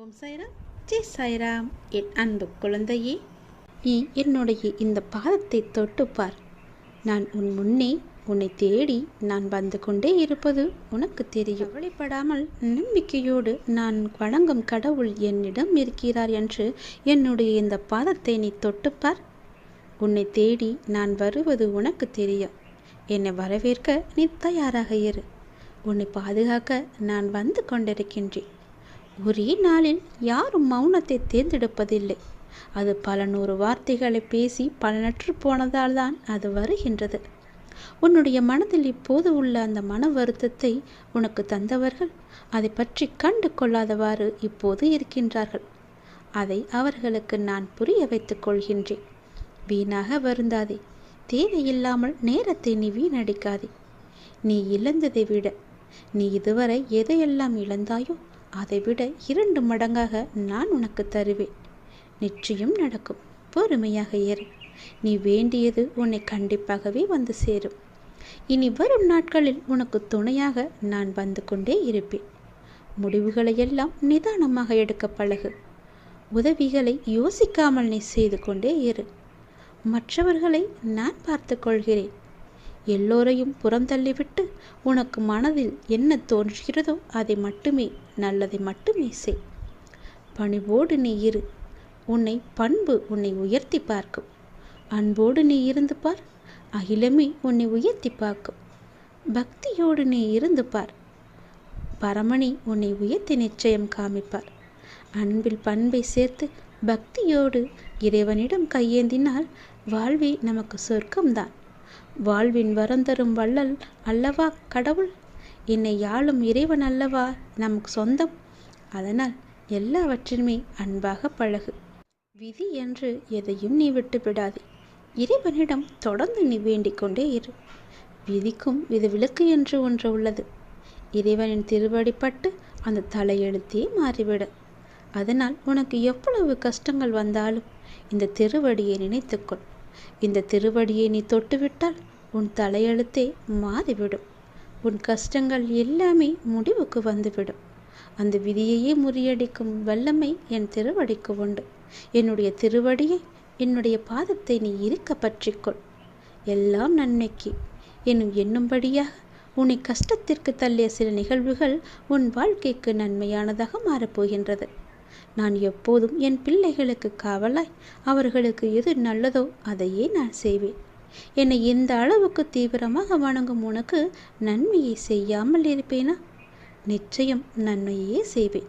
ஓம் சாய்ராம். ஜெய் சாய்ராம் என் அன்பு குழந்தையே. நீ என்னுடைய இந்த பாதத்தை தொட்டுப்பார் நான் உன் முன்னே உன்னை தேடி நான் வந்து கொண்டே இருப்பது உனக்கு தெரியும். கவலைப்படாமல் நம்பிக்கையோடு நான் வணங்கும் கடவுள் என்னிடம் இருக்கிறார் என்று என்னுடைய இந்த பாதத்தை நீ தொட்டுப்பார் உன்னை தேடி நான் வருவது உனக்கு தெரியும். என்னை வரவேற்க நீ தயாராக இரு. உன்னை பாதுகாக்க நான் வந்து கொண்டிருக்கின்றேன். ஒரே நாளில் யாரும் மௌனத்தை தேர்ந்தெடுப்பதில்லை. அது பல நூறு வார்த்தைகளை பேசி பலனற்று போனதால் தான் அது வருகின்றது. உன்னுடைய மனதில் இப்போது உள்ள அந்த மன வருத்தத்தை உனக்கு தந்தவர்கள் அதை பற்றி கண்டு கொள்ளாதவாறு இப்போது இருக்கின்றார்கள். அதை அவர்களுக்கு நான் புரிய வைத்துக் கொள்கின்றேன். வீணாக வருந்தாதே. தேவையில்லாமல் நேரத்தை நீ வீணடிக்காதே. நீ இழந்ததை விட நீ இதுவரை எதையெல்லாம் இழந்தாயோ அதைவிட இரண்டு மடங்காக நான் உனக்கு தருவேன். நிச்சயம் நடக்கும். பொறுமையாக ஏறு. நீ வேண்டியது உன்னை கண்டிப்பாகவே வந்து சேரும். இனி வரும் நாட்களில் உனக்கு துணையாக நான் வந்து கொண்டே இருப்பேன். முடிவுகளை எல்லாம் நிதானமாக எடுக்க பழகு. உதவிகளை யோசிக்காமல் நீ செய்து கொண்டே இரு. மற்றவர்களை நான் பார்த்து கொள்கிறேன். எல்லோரையும் புறந்தள்ளிவிட்டு உனக்கு மனதில் என்ன தோன்றுகிறதோ அதை மட்டுமே நல்லதை மட்டுமே செய். பணிவோடு நீ இரு. உன்னை பண்பு உன்னை உயர்த்தி பார்க்கும். அன்போடு நீ இருந்து பார். அகிலமே உன்னை உயர்த்தி பார்க்கும். பக்தியோடு நீ இருந்து பார். பரமணி உன்னை உயர்த்தி நிச்சயம் காமிப்பார். அன்பில் பண்பை சேர்த்து பக்தியோடு இறைவனிடம் கையேந்தினால் வாழ்வே நமக்கு சொர்க்கம்தான். வாழ்வின் வரந்தரும் வள்ளல் அல்லவா கடவுள்? என்னை யாழும் இறைவன் அல்லவா? நமக்கு சொந்தம்? அதனால் எல்லாவற்றிலுமே அன்பாக பழகு. விதி என்று எதையும் நீ விட்டு விடாதே. இறைவனிடம் தொடர்ந்து நீ வேண்டிக் கொண்டே இரு. விதிக்கும் விதிவிலக்கு என்று ஒன்று உள்ளது. இறைவனின் திருவடிப்பட்டு அந்த தலையெழுத்தே மாறிவிட. அதனால் உனக்கு எவ்வளவு கஷ்டங்கள் வந்தாலும் இந்த திருவடியை நினைத்துக்கொள். இந்த திருவடியை நீ தொட்டுவிட்டால் உன் தலையெழுத்தே மாறிவிடும். உன் கஷ்டங்கள் எல்லாமே முடிவுக்கு வந்துவிடும். அந்த விதியையே முறியடிக்கும் வல்லமை என் திருவடிக்கு உண்டு. என்னுடைய திருவடியை என்னுடைய பாதத்தை நீ இருக்க பற்றிக்கொள். எல்லாம் நன்மைக்கு. என்னும் எண்ணும்படியாக உன்னை கஷ்டத்திற்கு தள்ளிய சில நிகழ்வுகள் உன் வாழ்க்கைக்கு நன்மையானதாக மாறப்போகின்றது. நான் எப்போதும் என் பிள்ளைகளுக்கு காவலாய் அவர்களுக்கு எது நல்லதோ அதையே நான் செய்வேன். என்னை இந்த அளவுக்கு தீவிரமாக வணங்கும் உனக்கு நன்மையை செய்யாமல் இருப்பேனா? நிச்சயம் நன்மையே செய்வேன்.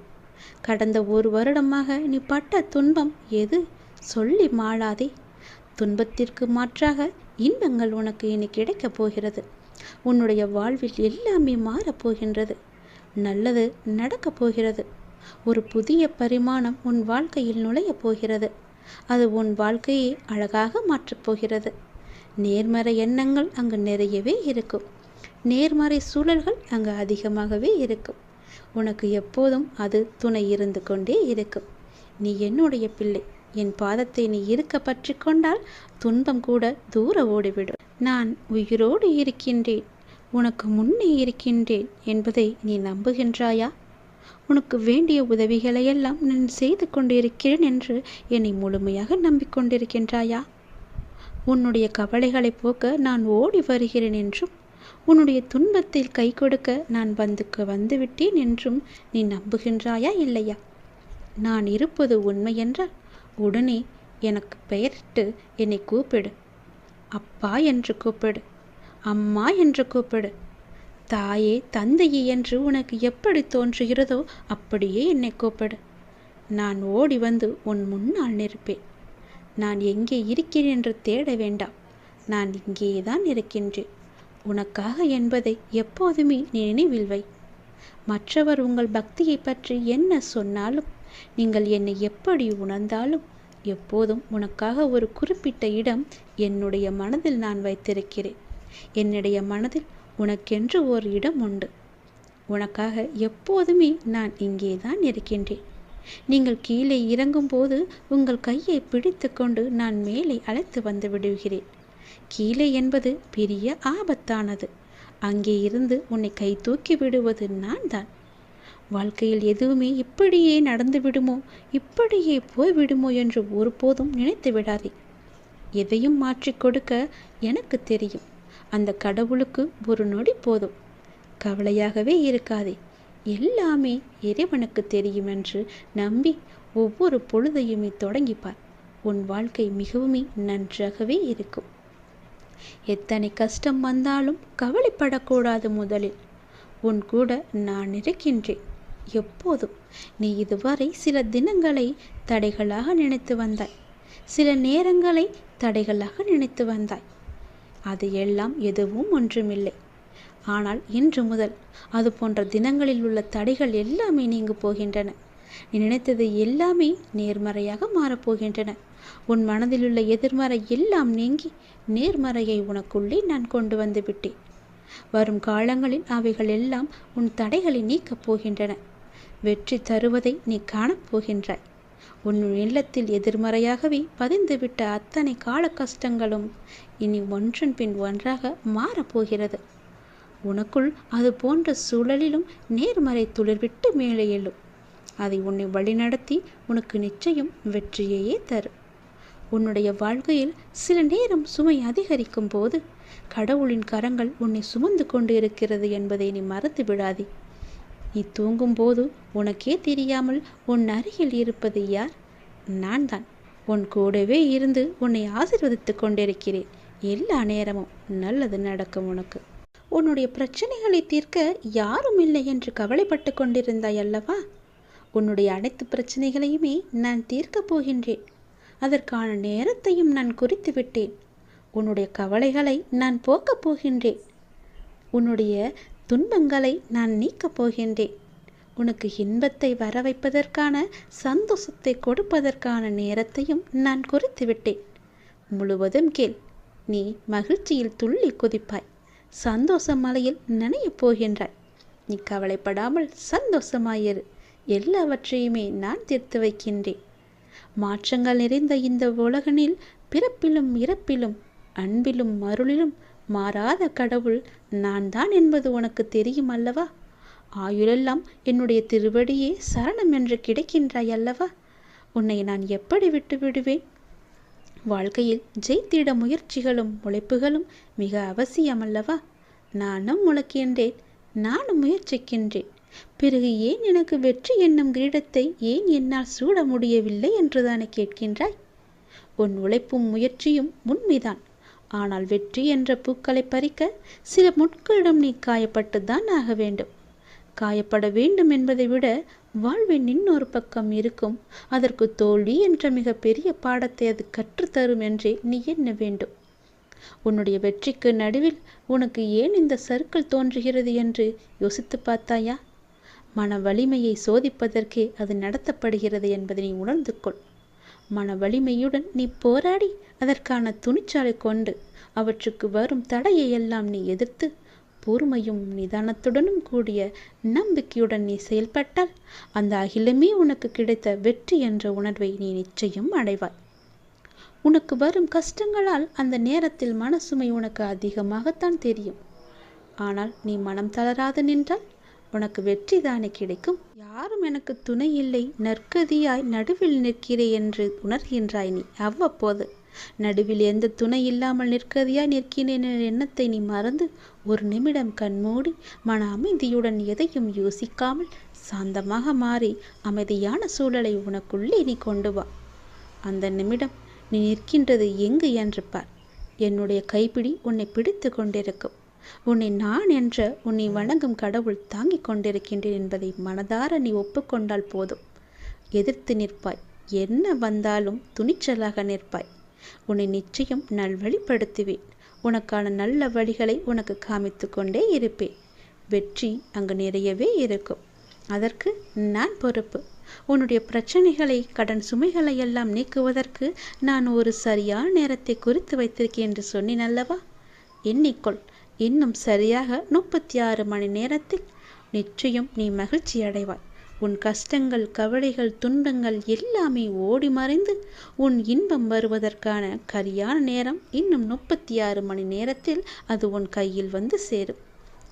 கடந்த ஒரு வருடமாக நீ பட்ட துன்பம் எது? சொல்லி மாளாதே. துன்பத்திற்கு மாற்றாக இன்பங்கள் உனக்கு இனி கிடைக்கப் போகிறது. உன்னுடைய வாழ்வில் எல்லாமே மாறப்போகின்றது நல்லது நடக்கப் போகிறது. ஒரு புதிய பரிமாணம் உன் வாழ்க்கையில் நுழையப் போகிறது. அது உன் வாழ்க்கையை அழகாக மாற்றப் போகிறது. நேர்மறை எண்ணங்கள் அங்கு நிறையவே இருக்கும். நேர்மறை சூழல்கள் அங்கு அதிகமாகவே இருக்கும். உனக்கு எப்போதும் அது துணை இருந்து கொண்டே இருக்கும். நீ என்னுடைய பிள்ளை. என் பாதத்தை நீ இருக்க பற்றி கொண்டால் துன்பம் கூட தூர ஓடிவிடும். நான் உயிரோடு இருக்கின்றேன். உனக்கு முன்னே இருக்கின்றேன் என்பதை நீ நம்புகின்றாயா? உனக்கு வேண்டிய உதவிகளையெல்லாம் நான் செய்து கொண்டிருக்கிறேன் என்று என்னை முழுமையாக நம்பிக்கொண்டிருக்கின்றாயா? உன்னுடைய கவலைகளை போக்க நான் ஓடி வருகிறேன் என்றும் உன்னுடைய துன்பத்தில் கை கொடுக்க நான் வந்துக்கு வந்துவிட்டேன் என்றும் நீ நம்புகின்றாயா இல்லையா? நான் இருப்பது உண்மை என்றால் உடனே எனக்கு பெயரிட்டு என்னை கூப்பிடு. அப்பா என்று கூப்பிடு. அம்மா என்று கூப்பிடு. தாயே தந்தையே என்று உனக்கு எப்படி தோன்றுகிறதோ அப்படியே என்னை கூப்பிடு. நான் ஓடி வந்து உன் முன்னால் நிற்பேன். நான் எங்கே இருக்கிறேன் என்று தேட வேண்டாம். நான் இங்கேதான் இருக்கின்றேன். உனக்காக என்பதை எப்போதுமே நினைவில் வை. மற்றவர் உங்கள் பக்தியை பற்றி என்ன சொன்னாலும் நீங்கள் என்னை எப்படி உணர்ந்தாலும் எப்போதும் உனக்காக ஒரு குறிப்பிட்ட இடம் என்னுடைய மனதில் நான் வைத்திருக்கிறேன். என்னுடைய மனதில் உனக்கென்று ஒரு இடம் உண்டு. உனக்காக எப்போதுமே நான் இங்கே தான் இருக்கின்றேன். நீங்கள் கீழே இறங்கும்போது உங்கள் கையை பிடித்துக்கொண்டு நான் மேலே அழைத்து வந்து விடுகிறேன். கீழே என்பது பெரிய ஆபத்தானது. அங்கே இருந்து உன்னை கை தூக்கி விடுவது நான் தான். வாழ்க்கையில் எதுவுமே இப்படியே நடந்து விடுமோ இப்படியே போய்விடுமோ என்று ஒருபோதும் நினைத்து விடாதே. எதையும் மாற்றிக் கொடுக்க எனக்கு தெரியும். அந்த கடவுளுக்கு ஒரு நொடி போதும். கவலையாகவே இருக்காதே. எல்லாமே இறைவனுக்கு தெரியும் என்று நம்பி ஒவ்வொரு பொழுதையுமே தொடங்கிப்பார். உன் வாழ்க்கை மிகவுமே நன்றாகவே இருக்கும். எத்தனை கஷ்டம் வந்தாலும் கவலைப்படக்கூடாது முதலில். உன் கூட நான் இருக்கின்றேன். எப்போதும் நீ இதுவரை சில தினங்களை தடைகளாக நினைத்து வந்தாய். சில நேரங்களை தடைகளாக நினைத்து வந்தாய். அது எல்லாம் எதுவும் ஒன்றுமில்லை. ஆனால் இன்று முதல் அது போன்ற தினங்களில் உள்ள தடைகள் எல்லாமே நீங்கு போகின்றன. நீ நினைத்தது எல்லாமே நேர்மறையாக மாறப்போகின்றன உன் மனதிலுள்ள எதிர்மறை எல்லாம் நீங்கி நேர்மறையை உனக்குள்ளே நான் கொண்டு வந்து விட்டேன். வரும் காலங்களில் அவைகள் எல்லாம் உன் தடைகளை நீக்கப் போகின்றன. வெற்றி தருவதை நீ காணப்போகின்றாய் உன் இல்லத்தில் எதிர்மறையாகவே பதிந்துவிட்ட அத்தனை கால கஷ்டங்களும் இனி ஒன்றன் பின் ஒன்றாக மாறப்போகிறது உனக்குள் அது போன்ற சூழலிலும் நேர்மறை துளிர்விட்டு மேலே எழும். அதை உன்னை வழிநடத்தி உனக்கு நிச்சயம் வெற்றியையே தரும். உன்னுடைய வாழ்க்கையில் சில நேரம் சுமை அதிகரிக்கும் போது கடவுளின் கரங்கள் உன்னை சுமந்து கொண்டு இருக்கிறது என்பதை நீ மறந்து விடாதே. நீ தூங்கும்போது உனக்கே தெரியாமல் உன் அருகில் இருப்பது யார்? நான் தான். உன் கூடவே இருந்து உன்னை ஆசிர்வதித்து கொண்டிருக்கிறேன். எல்லா நேரமும் நல்லது நடக்கும் உனக்கு. உன்னுடைய பிரச்சனைகளை தீர்க்க யாரும் இல்லை என்று கவலைப்பட்டு கொண்டிருந்தாய் அல்லவா? உன்னுடைய அனைத்து பிரச்சனைகளையுமே நான் தீர்க்கப் போகின்றேன். அதற்கான நேரத்தையும் நான் குறித்து விட்டேன். உன்னுடைய கவலைகளை நான் போக்கப் போகின்றேன். உன்னுடைய துன்பங்களை நான் நீக்கப் போகின்றேன். உனக்கு இன்பத்தை வர வைப்பதற்கான சந்தோஷத்தை கொடுப்பதற்கான நேரத்தையும் நான் குறித்து விட்டேன். முழுவதும் கேள். நீ மகிழ்ச்சியில் துள்ளி குதிப்பாய். சந்தோஷ மலையில் நனையப் போகின்றாய். நீ கவலைப்படாமல் சந்தோஷமாயிரு. எல்லாவற்றையுமே நான் தீர்த்து வைக்கின்றேன். மாற்றங்கள் நிறைந்த இந்த உலகனில் பிறப்பிலும் இறப்பிலும் அன்பிலும் அருளிலும் மாறாத கடவுள் நான் தான் என்பது உனக்கு தெரியும் அல்லவா? ஆயுளெல்லாம் என்னுடைய திருவடியே சரணம் என்று கிடைக்கின்றாய் அல்லவா? உன்னை நான் எப்படி விட்டு விடுவேன்? வாழ்க்கையில் ஜெயித்திட முயற்சிகளும் உழைப்புகளும் மிக அவசியமல்லவா? நானும் முழக்கின்றேன் நானும் முயற்சிக்கின்றேன். பிறகு ஏன் எனக்கு வெற்றி என்னும் கிரீடத்தை ஏன் என்னால் சூட முடியவில்லை என்றுதானே கேட்கின்றாய்? உன் உழைப்பும் முயற்சியும் உண்மைதான். ஆனால் வெற்றி என்ற பூக்களை பறிக்க சில முட்களிடம் நீ காயப்பட்டுத்தான் ஆக வேண்டும். காயப்பட வேண்டும் என்பதை விட வாழ்வின் இன்னொரு பக்கம் இருக்கும். அதற்கு தோல்வி என்ற மிக பெரிய பாடத்தை அது கற்றுத்தரும் என்றே நீ எண்ண வேண்டும். உன்னுடைய வெற்றிக்கு நடுவில் உனக்கு ஏன் இந்த சர்க்கிள் தோன்றுகிறது என்று யோசித்து பார்த்தாயா? மன வலிமையை சோதிப்பதற்கே அது நடத்தப்படுகிறது என்பதை நீ உணர்ந்து கொள். மன வலிமையுடன் நீ போராடி அதற்கான துணிச்சாலை கொண்டு அவற்றுக்கு வரும் தடையை எல்லாம் நீ எதிர்த்து பொறுமையும் நிதானத்துடனும் கூடிய நம்பிக்கையுடன் நீ செயல்பட்டால் அந்த அகிலமே உனக்கு கிடைத்த வெற்றி என்ற உணர்வை நீ நிச்சயம் அடைவாய். உனக்கு வரும் கஷ்டங்களால் அந்த நேரத்தில் மனசுமை உனக்கு அதிகமாகத்தான் தெரியும். ஆனால் நீ மனம் தளராது நின்றால் உனக்கு வெற்றி தானே கிடைக்கும். யாரும் எனக்கு துணை இல்லை. நற்கதியாய் நடுவில் நிற்கிறேன் என்று உணர்கின்றாய் நீ. அவ்வப்போது நடுவில் எந்த துணை இல்லாமல் நிற்கதியாய் நிற்கிறேன் என்ற எண்ணத்தை நீ மறந்து ஒரு நிமிடம் கண்மூடி மன அமைதியுடன் எதையும் யோசிக்காமல் சாந்தமாக மாறி அமைதியான சூழலை உனக்குள்ளே நீ கொண்டு வா. அந்த நிமிடம் நீ நிற்கின்றது எங்கு என்று பார். என்னுடைய கைப்பிடி உன்னை பிடித்து கொண்டிருக்கும். உன்னை நான் என்ற உன்னை வணங்கும் கடவுள் தாங்கிக் கொண்டிருக்கின்றேன் என்பதை மனதார நீ ஒப்புக்கொண்டால் போதும். எதிர்த்து நிற்பாய். என்ன வந்தாலும் துணிச்சலாக நிற்பாய். உன்னை நிச்சயம் நல்வழிப்படுத்துவேன். உனக்கான நல்ல வழிகளை உனக்கு காமித்து கொண்டே இருப்பேன். வெற்றி அங்கு நிறையவே இருக்கும். அதற்கு நான் பொறுப்பு. உன்னுடைய பிரச்சனைகளை கடன் சுமைகளை எல்லாம் நீக்குவதற்கு நான் ஒரு சரியான நேரத்தை குறித்து வைத்திருக்கேன் என்று சொன்னேன் அல்லவா? எண்ணிக்கொள். இன்னும் சரியாக முப்பத்தி ஆறு மணி நேரத்தில் நிச்சயம் நீ மகிழ்ச்சி அடைவாய் உன் கஷ்டங்கள் கவலைகள் துன்பங்கள் எல்லாமே ஓடி மறைந்து உன் இன்பம் வருவதற்கான கரியான நேரம் இன்னும் முப்பத்தி ஆறு மணி நேரத்தில் அது உன் கையில் வந்து சேரும்.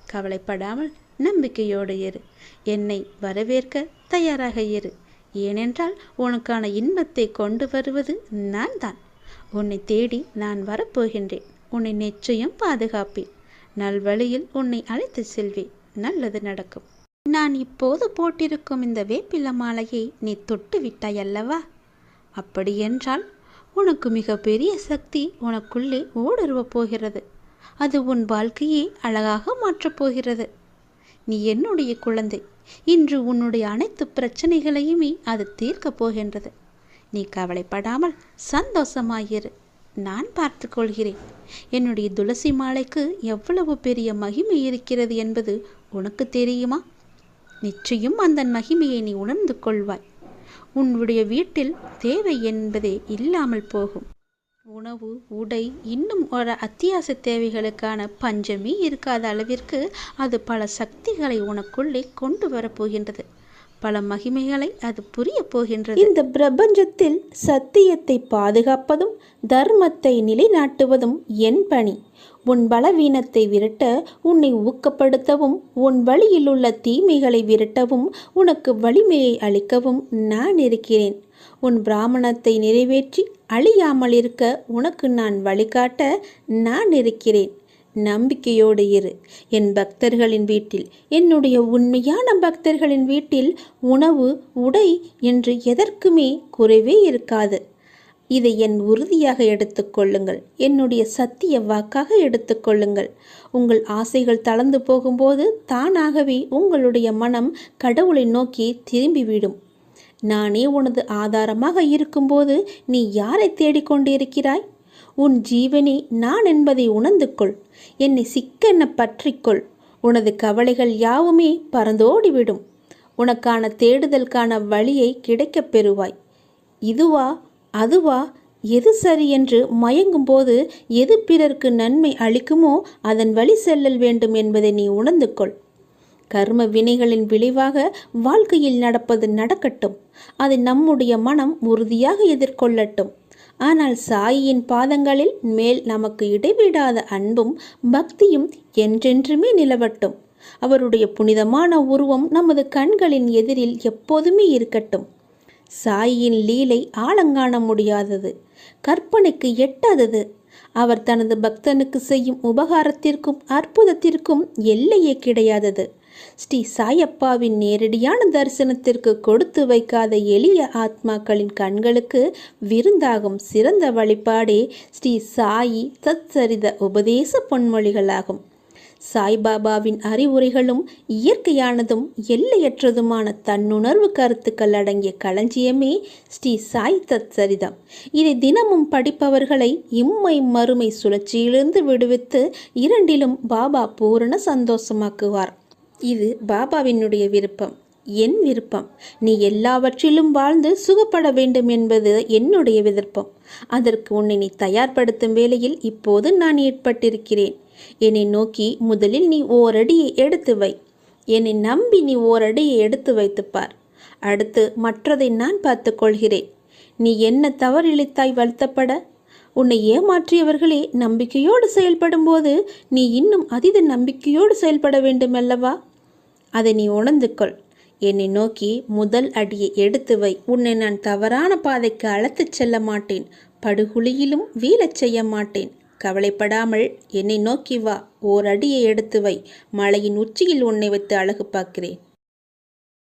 கவலைப்படாமல் நம்பிக்கையோடு இரு. என்னை வரவேற்க தயாராக இரு. ஏனென்றால் உனக்கான இன்பத்தை கொண்டு வருவது நான் தான் உன்னை தேடி நான் வரப்போகின்றேன். உன்னை நிச்சயம் பாதுகாப்பேன். நல்வழியில் உன்னை அழைத்து செல்வேன். நல்லது நடக்கும். நான் இப்போது போட்டிருக்கும் இந்த வேப்பில மாலையை நீ தொட்டு விட்டாய் அல்லவா அப்படியென்றால் உனக்கு மிகப்பெரிய சக்தி உனக்குள்ளே ஊடுருவ போகிறது. அது உன் வாழ்க்கையை அழகாக மாற்றப் போகிறது. நீ என்னுடைய குழந்தை. இன்று உன்னுடைய அனைத்து பிரச்சனைகளையுமே அது தீர்க்கப் போகின்றது. நீ கவலைப்படாமல் சந்தோஷமாயிரு. நான் பார்த்து கொள்கிறேன். என்னுடைய துளசி மாலைக்கு எவ்வளவு பெரிய மகிமை இருக்கிறது என்பது உனக்கு தெரியுமா? நிச்சயம் அந்த மகிமையை நீ உணர்ந்து கொள்வாய். உன்னுடைய வீட்டில் தேவை என்பதே இல்லாமல் போகும். உணவு உடை இன்னும் ஒரு அத்தியாவசிய தேவைகளுக்கான பஞ்சமே இருக்காத அளவிற்கு அது பல சக்திகளை உனக்குள்ளே கொண்டு வரப்போகின்றது பல மகிமைகளை அது புரிய போகின்றது. இந்த பிரபஞ்சத்தில் சத்தியத்தை பாதுகாப்பதும் தர்மத்தை நிலைநாட்டுவதும் என் பணி. உன் பலவீனத்தை விரட்ட உன்னை ஊக்கப்படுத்தவும் உன் வழியில் உள்ள தீமைகளை விரட்டவும் உனக்கு வலிமையை அளிக்கவும் நான் இருக்கிறேன். உன் பிராமணத்தை நிறைவேற்றி அழியாமல் இருக்க உனக்கு நான் வழிகாட்ட நான் இருக்கிறேன். நம்பிக்கையோடு இரு. என் பக்தர்களின் வீட்டில் என்னுடைய உண்மையான பக்தர்களின் வீட்டில் உணவு உடை என்று எதற்குமே குறைவே இருக்காது. இதை என் உறுதியாக எடுத்துக்கொள்ளுங்கள் என்னுடைய சத்திய வாக்காக எடுத்துக்கொள்ளுங்கள் உங்கள் ஆசைகள் தளர்ந்து போகும்போது தானாகவே உங்களுடைய மனம் கடவுளை நோக்கி திரும்பிவிடும். நானே உனது ஆதாரமாக இருக்கும்போது நீ யாரை தேடிக்கொண்டிருக்கிறாய் உன் ஜீவனே நான் என்பதை உணர்ந்து கொள் என்னை சிக்கென பற்றிக்கொள். உனது கவலைகள் யாவுமே பறந்தோடிவிடும். உனக்கான தேடுதலுக்கான வழியை கிடைக்கப் பெறுவாய். இதுவா அதுவா எது சரி என்று மயங்கும்போது எது பிறர்க்கு நன்மை அளிக்குமோ அதன் வழி செல்லல் வேண்டும் என்பதை நீ உணர்ந்து கொள் கர்ம வினைகளின் விளைவாக வாழ்க்கையில் நடப்பது நடக்கட்டும். அதை நம்முடைய மனம் உறுதியாக எதிர்கொள்ளட்டும். ஆனால் சாயியின் பாதங்களில் மேல் நமக்கு இடைவிடாத அன்பும் பக்தியும் என்றென்றுமே நிலவட்டும். அவருடைய புனிதமான உருவம் நமது கண்களின் எதிரில் எப்போதுமே இருக்கட்டும். சாயியின் லீலை ஆழங்காண முடியாதது. கற்பனைக்கு எட்டாதது. அவர் தனது பக்தனுக்கு செய்யும் உபகாரத்திற்கும் அற்புதத்திற்கும் எல்லையே கிடையாதது. ஸ்ரீ சாயப்பாவின் நேரடியான தரிசனத்திற்கு கொடுத்து வைக்காத எளிய ஆத்மாக்களின் கண்களுக்கு விருந்தாகும் சிறந்த வழிபாடே ஸ்ரீ சாயி தத்சரித உபதேச பொன்மொழிகளாகும். சாய்பாபாவின் அறிவுரைகளும் இயற்கையானதும் எல்லையற்றதுமான தன்னுணர்வு கருத்துக்கள் அடங்கிய களஞ்சியமே ஸ்ரீ சாய் தத் சரிதம். இதை தினமும் படிப்பவர்களை இம்மை மறுமை சுழற்சியிலிருந்து விடுவித்து இரண்டிலும் பாபா பூரண சந்தோஷமாக்குவார். இது பாபாவினுடைய விருப்பம் என் விருப்பம். நீ எல்லாவற்றிலும் வாழ்ந்து சுகப்பட வேண்டும் என்பது என்னுடைய விருப்பம். அதற்கு உன்னை நீ தயார்படுத்தும் வேளையில் இப்போது நான் ஏற்பட்டிருக்கிறேன். என்னை நோக்கி முதலில் நீ ஓரடியை எடுத்து வை. என்னை நம்பி நீ ஓரடியை எடுத்து வைத்துப்பார் அடுத்து மற்றதை நான் பார்த்து கொள்கிறேன். நீ என்ன தவறிழித்தாய் வருத்தப்பட? உன்னை ஏமாற்றியவர்களே நம்பிக்கையோடு செயல்படும்போது நீ இன்னும் அதீத நம்பிக்கையோடு செயல்பட வேண்டுமல்லவா? அதை நீ உணர்ந்து கொள் என்னை நோக்கி முதல் அடியை எடுத்து வை. உன்னை நான் தவறான பாதைக்கு அழைத்துச் செல்ல மாட்டேன். படுகுழியிலும் வீழச் செய்ய மாட்டேன். கவலைப்படாமல் என்னை நோக்கி வா ஓர் அடியை எடுத்து வை. மலையின் உச்சியில் உன்னை வைத்து அழகு பார்க்கிறேன்.